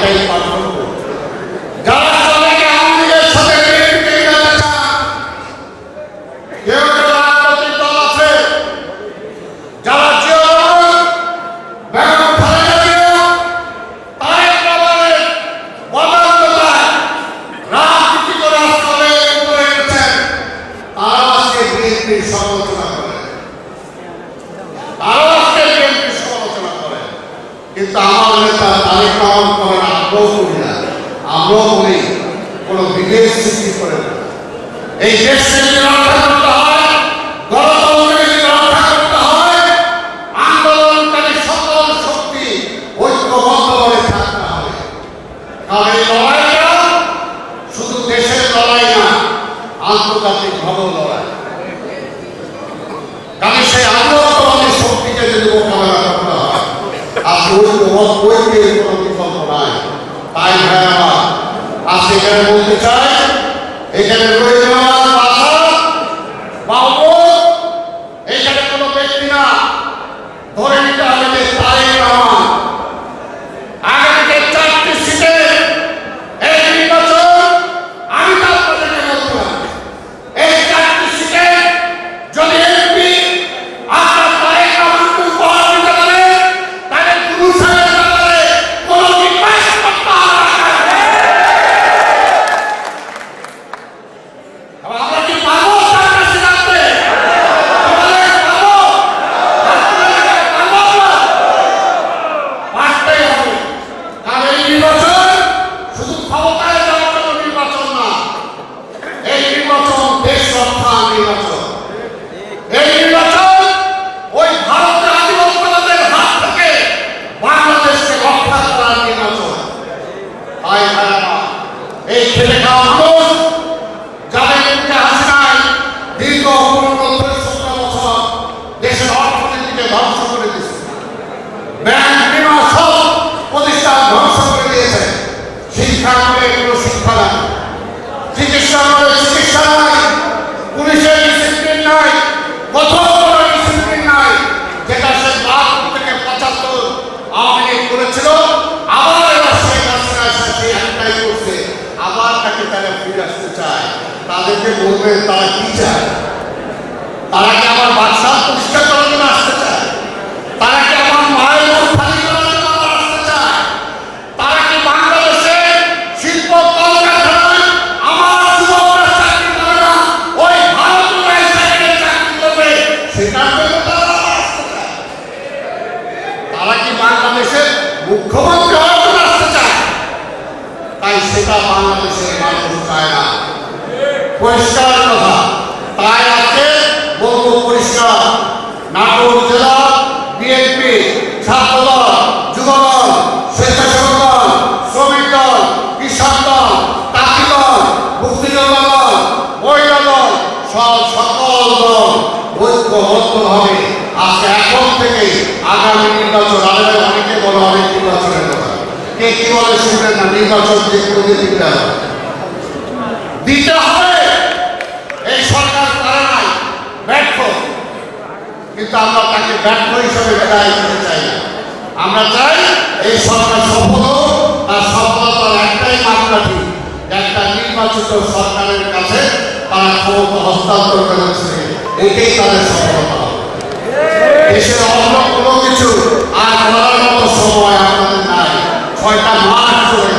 আটাইশ পাঁচ আমরাও করি কোনো বিভেদ সৃষ্টি করে শুধু দেশের লড়াই না, আন্তর্জাতিক ভাবেও লড়াই। কারণ সেই আন্দোলনবাদী শক্তিকে যদি মোকাবেলা করতে হয়, আর ঐক্য ঐক্যের বিকল্প নাই তাই ভাই আমার আজকে এখানে এখানে রয়েছে আমার বাসা বাবু এখানে কোনো ব্যক্তি না ধরে নিতে হবে যে তারেক রহমান আগামীতে চারটি সিটে এই নির্বাচন আমি তার প্রজন্মে বলছিলাম এই চারটি সিটে যদি এমপি আপনার তারেক রহমানকে উপহার দিতে পারে তাহলে গুরু সাহেবের ব্যাপারে কোনো রিকোয়েস্ট করতে হবে না। এবার আমরা কি পাবো চারটা সিট আনতে? আমাদের পাবো? পাবো আমরা? পারতেই হবে কারণ এই নির্বাচন শুধু ক্ষমতায় যাওয়ার জন্য নির্বাচন না এই নির্বাচন দেশ রক্ষার নির্বাচন এই নির্বাচন ওই ভারতের আধিপত্যবাদের হাত থেকে বাংলাদেশকে রক্ষা করার নির্বাচন তাই ভাইরা এই খেলে খাওয়া মানুষ যাদের মুখে হাসি নাই দীর্ঘ পনেরো ষোলো বছর দেশের অর্থনীতিকে ধ্বংস করে দিয়েছে ব্যাংক বিমা সব প্রতিষ্ঠান ধ্বংস করে দিয়েছে শিক্ষা করে কোনো শিক্ষা নাই চিকিৎসা করে চিকিৎসা নাই পুলিশের ডিসিপ্লিন নাই কোথাও ডিসিপ্লিন নাই, যেটা সে বাহাত্তর থেকে পঁচাত্তর আওয়ামী লীগ করেছিল, আবার এবার শেখ এসে একটাই করছে, আবার তাকে তারা ফিরে আসতে চায়। তাদেরকে বলবে, তারা কি চায়? তারা কি আমার বাদশাহ প্রতিষ্ঠা করার জন্য আসতে চায়? তারা সেটা বাংলাদেশের মানুষ চায় না। পরিষ্কার কথা। তাই আজকে বলব পরিষ্কার নাটোর জেলা বিএনপি ছাত্রদল, যুবদল স্বেচ্ছাসেবক দল শ্রমিক দল কৃষক দল তাঁতি দল, মুক্তিযোদ্ধা দল, মহিলা দল, সব সকল দল ঐক্যবদ্ধভাবে আজকে এখন থেকে আগামী নির্বাচন আমাদের অনেকে বলা অনেক নির্বাচনের কথা কে বলে শুনবেন না? নির্বাচন যে কোনো দিতে হবে। এই সরকার পারে নাই, ব্যর্থ। কিন্তু আমরা তাকে ব্যর্থ হিসেবে বিদায় দিতে চাই আমরা চাই এই সরকার সফল হোক, তার সফলতার একটাই মাপকাঠি একটা নির্বাচিত সরকারের কাছে তারা ক্ষমতা হস্তান্তর করেছে, এটাই তাদের সফলতা। দেশের অন্য কোনো কিছু আর করার মতো সময় আমাদের নাই। ছয়টা মাস চলে গেছে ছয়টা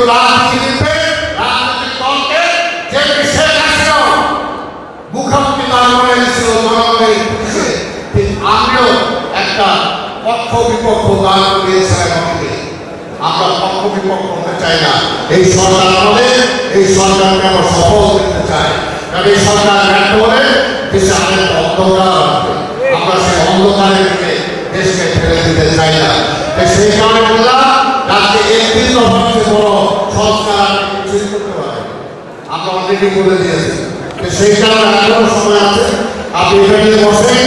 কিন্তু রাজনীতিতে, রাজনৈতিক দলকে যে শেখ হাসিনা মুখামুখি মনে ছিল জনগণের আমিও একটা পক্ষ বিপক্ষ দিয়েছিলাম আমাকে আমরা পক্ষ বিপক্ষ হতে চাই না। এই সরকার আমাদের, এই সরকারকে আমরা সফল করতে চাই। কারণ এই সরকার ব্যর্থ হলে দেশে আমাদের অন্ধকার আমরা সেই অন্ধকারের দিকে দেশকে ফেলে দিতে চাই না। সেই কারণে একদিন সবচেয়ে বড় সংস্কার কিছুই করতে পারেন আমরা অনেকেই বলে দিয়েছি। সেই কারণে এখনও সময় আছে। আপনি এখানে বসেন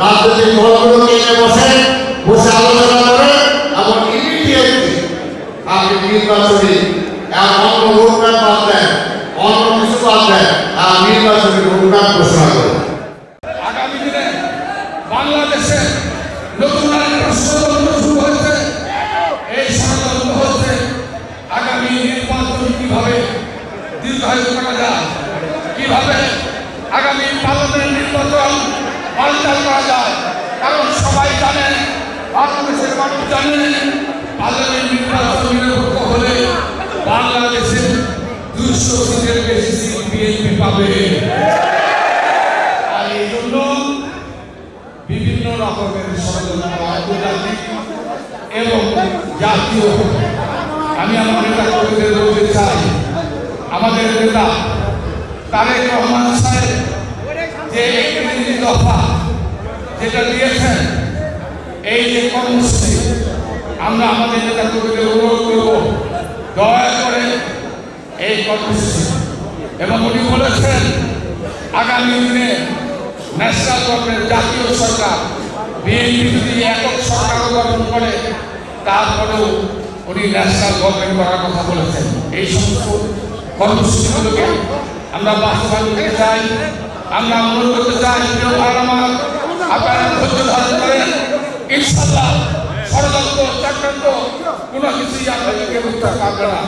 রাজনৈতিক দলগুলোকে এনে বসেন বসে আলোচনা করেন এবং ইমিডিয়েটলি আপনি নির্বাচনী অন্য রোডম্যাপ বাদ দেন, অন্য কিছু বাদ দেন নতুন একটা ষড়যন্ত্র শুরু হয়েছে এই ষড়যন্ত্র হচ্ছে আগামী নির্বাচন কীভাবে দীর্ঘায়ু করা যায় কীভাবে আগামী পার্লামেন্ট নির্বাচন পাল্টাল করা যায়। কারণ সবাই জানে, বাংলাদেশের মানুষ জানে পার্লামেন্ট নির্বাচন নিরপেক্ষ হলে বাংলাদেশে দুইশো সিটের বেশি সিট বিএনপি পাবে। আর এই জন্য বিভিন্ন রকমের ষড়যন্ত্র আন্তর্জাতিক এবং জাতীয়। আমি আমার নেতা কর্মীদের বলতে চাই, আমাদের নেতা তারেক রহমান সাহেব, যে দফা যেটা দিয়েছেন, এই যে কর্মসূচি, আমরা আমাদের দয়া করে এই কর্মসূচি। এবং উনি বলেছেন, আগামী দিনে ন্যাশনাল গভর্নমেন্ট, জাতীয় সরকার, বিএনপি যদি একক সরকার গঠন করে, তারপরেও উনি ন্যাশনাল গভর্নমেন্ট করার কথা বলেছেন। এই সমস্ত কর্মসূচিগুলোকে আমরা বাস্তবায়ন করতে চাই, আমরা অনুরোধ করতে চাই আপনারা ধৈর্য ধারণ করেন। ইনশাল্লাহ ষড়যন্ত্র, চক্রান্ত, কোনো কিছুই আপনাদেরকে উত্তর পাবে না।